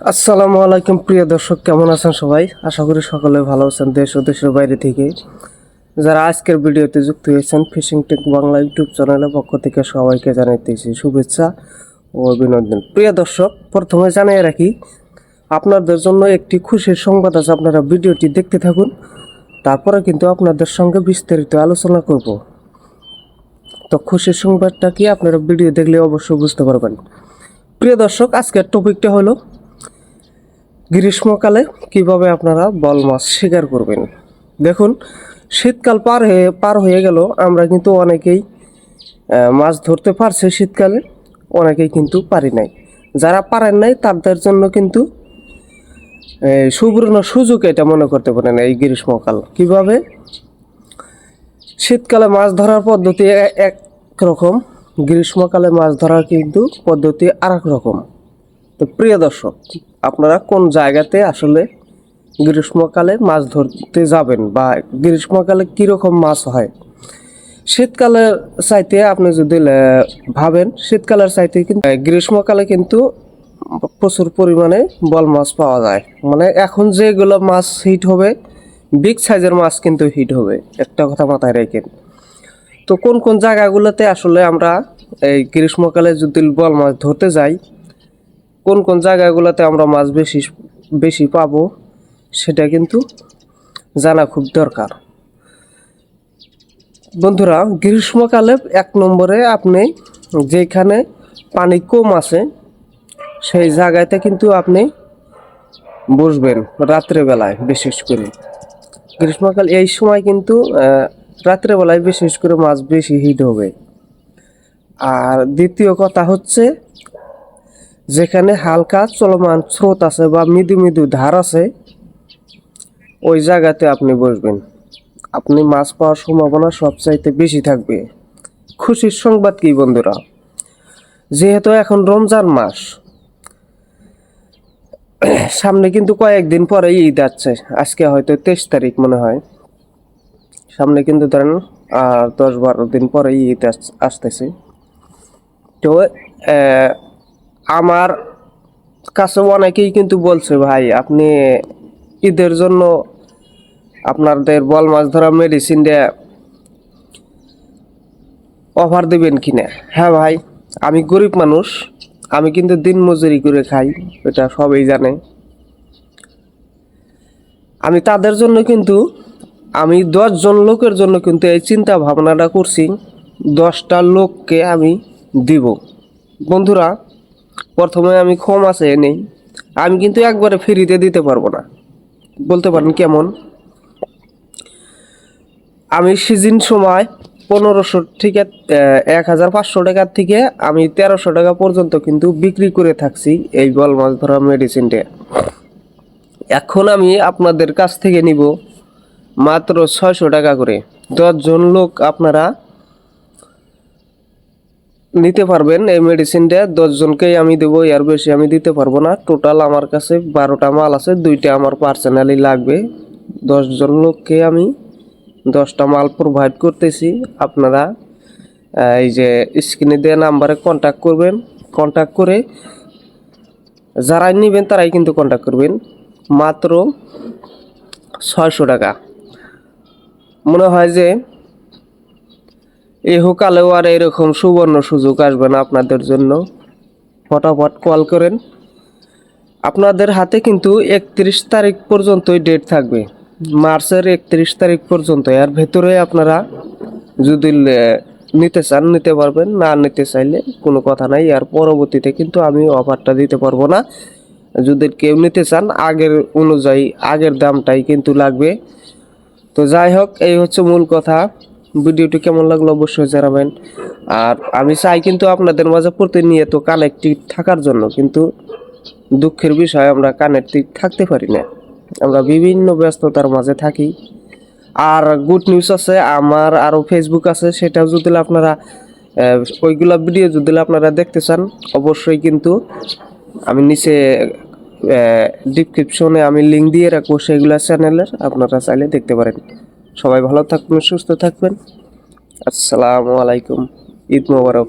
আসসালামু আলাইকুম, প্রিয় দর্শক, কেমন আছেন সবাই? আশা করি সকলে ভালো আছেন দেশ ও দেশের বাইরে থেকে। যারা আজকের ভিডিওতে যুক্ত হয়েছেন ফিশিং টেক বাংলা ইউটিউব চ্যানেলের পক্ষ থেকে সবাইকে জানাইতেছি শুভেচ্ছা ও অভিনন্দন। প্রিয় দর্শক, প্রথমে জানিয়ে রাখি, আপনাদের জন্য একটি খুশির সংবাদ আছে, আপনারা ভিডিওটি দেখতে থাকুন, তারপরে কিন্তু আপনাদের সঙ্গে বিস্তারিত আলোচনা করব। তো খুশির সংবাদটা কি, আপনারা ভিডিও দেখলে অবশ্যই বুঝতে পারবেন। প্রিয় দর্শক, আজকের টপিকটা হলো গ্রীষ্মকালে কীভাবে আপনারা বল মাছ শিকার করবেন? দেখুন, শীতকাল পার হয়ে পার হয়ে গেল, আমরা কিন্তু অনেকেই মাছ ধরতে পারছে শীতকালে, অনেকেই কিন্তু পারি নাই। যারা পারেন নাই, তাদের জন্য কিন্তু সুবর্ণ সুযোগ এটা মনে করতে পারেন এই গ্রীষ্মকাল। কীভাবে? শীতকালে মাছ ধরার পদ্ধতি এক রকম, গ্রীষ্মকালে মাছ ধরার কিন্তু পদ্ধতি আর এক রকম। তো প্রিয় দর্শক আপনারা কোন জায়গাতে আসলে গ্রীষ্মকালে মাছ ধরতে যাবেন বা গ্রীষ্মকালে কীরকম মাছ হয়? শীতকালের চাইতে আপনি যদি ভাবেন, শীতকালের চাইতে কিন্তু গ্রীষ্মকালে কিন্তু প্রচুর পরিমাণে বল মাছ পাওয়া যায়। মানে এখন যেগুলো মাছ হিট হবে বিগ সাইজের মাছ কিন্তু হিট হবে। একটা কথা মাথায় রেখেন। তো কোন কোন জায়গাগুলোতে আসলে আমরা এই গ্রীষ্মকালে যদি বল মাছ ধরতে যাই কোন কোন জায়গাগুলোতে আমরা মাছ বেশি বেশি পাবো, সেটা কিন্তু জানা খুব দরকার। বন্ধুরা, গ্রীষ্মকালে এক নম্বরে আপনি যেখানে পানি কম আছে, সেই জায়গাতে কিন্তু আপনি বসবেন রাত্রেবেলায় বিশেষ করে। গ্রীষ্মকাল এই সময় কিন্তু রাত্রেবেলায় বিশেষ করে মাছ বেশি হিট হবে। আর দ্বিতীয় কথা হচ্ছে যেখানে হালকা চলমান স্রোত আছে বা মৃদু মৃদু ধার আছে, ওই জায়গাতে আপনি বসবেন। আপনি মাছ পাওয়ার সম্ভাবনা সবচাইতে বেশি থাকবে। খুশির সংবাদ কি, বন্ধুরা? যেহেতু এখন রমজান মাস, সামনে কিন্তু কয়েকদিন পরে ঈদ আছে আজকে হয়তো তেইশ তারিখ মনে হয়। সামনে কিন্তু ধরেন দশ বারো দিন পরে ঈদ আস- আসতেছে। তো আমার কাছে অনেকেই কিন্তু বলছে, ভাই, আপনি ঈদের জন্য আপনাদের বল মাছ ধরা মেডিসিন দিয়ে অফার দেবেন কিনা হ্যাঁ ভাই, আমি গরিব মানুষ, আমি কিন্তু দিন মজুরি করে খাই, এটা সবাই জানে। আমি তাদের জন্য কিন্তু, আমি দশজন লোকের জন্য কিন্তু এই চিন্তা ভাবনাটা করছি, দশটা লোককে আমি দিব। বন্ধুরা প্রথমে আমি ক্ষমা চেয়ে নেই। আমি কিন্তু একবারে ফ্রিতে দিতে পারব না। বলতে পারেন কেমন? আমি সিজন সময় পনেরোশো থেকে এক হাজার পাঁচশো টাকার থেকে আমি তেরোশো টাকা পর্যন্ত কিন্তু বিক্রি করে থাকছি এই বল মাছ ধরা মেডিসিনটা এখন আমি আপনাদের কাছ থেকে নিব মাত্র ছয়শো টাকা করে। দশজন লোক আপনারা নিতে পারবেন এই মেডিসিনটা দশজনকেই আমি দেবো, এর বেশি আমি দিতে পারব না। টোটাল আমার কাছে বারোটা মাল আছে, দুইটা আমার পার্সোনালি লাগবে। দশজন লোককে আমি দশটা মাল প্রোভাইড করতেছি। আপনারা এই যে স্ক্রিনে দেওয়া নাম্বারে কন্ট্যাক্ট করবেন। কন্ট্যাক্ট করে যারাই নেবেন তারাই কিন্তু কন্ট্যাক্ট করবেন। মাত্র ছয়শো টাকা। মনে হয় যে ইহকালেও আর এরকম সুবর্ণ সুযোগ আসবে না আপনাদের জন্য। ফটাফট কল করেন। আপনাদের হাতে কিন্তু একত্রিশ তারিখ পর্যন্তই ডেট থাকবে। মার্চের একত্রিশ তারিখ পর্যন্ত এর ভেতরে আপনারা যদি নিতে চান, নিতে পারবেন। না নিতে চাইলে কোনো কথা নাই। আর পরবর্তীতে কিন্তু আমি অফারটা দিতে পারব না। যদি কেউ নিতে চান, আগের অনুযায়ী আগের দামটাই কিন্তু লাগবে। তো যাই হোক, এই হচ্ছে মূল কথা। ভিডিওটি কেমন লাগল অবশ্যই জানাবেন। আর আমি চাই কিন্তু আপনাদের মাঝে প্রতিনিয়ত কানেক্টিভ থাকার জন্য, কিন্তু দুঃখের বিষয় আমরা কানেক্টিভ থাকতে পারি না। আমরা বিভিন্ন ব্যস্ততার মাঝে থাকি। আর গুড নিউজ আছে, আমার আরও ফেসবুক আছে, সেটাও যদি আপনারা ওইগুলা ভিডিও যদি আপনারা দেখতে চান, অবশ্যই কিন্তু আমি নিচে ডিসক্রিপশনে আমি লিঙ্ক দিয়ে রাখব, সেগুলা চ্যানেলের আপনারা চাইলে দেখতে পারেন। সবাই ভালো থাকবেন সুস্থ থাকবেন। আসসালামু আলাইকুম। ঈদ মোবারক।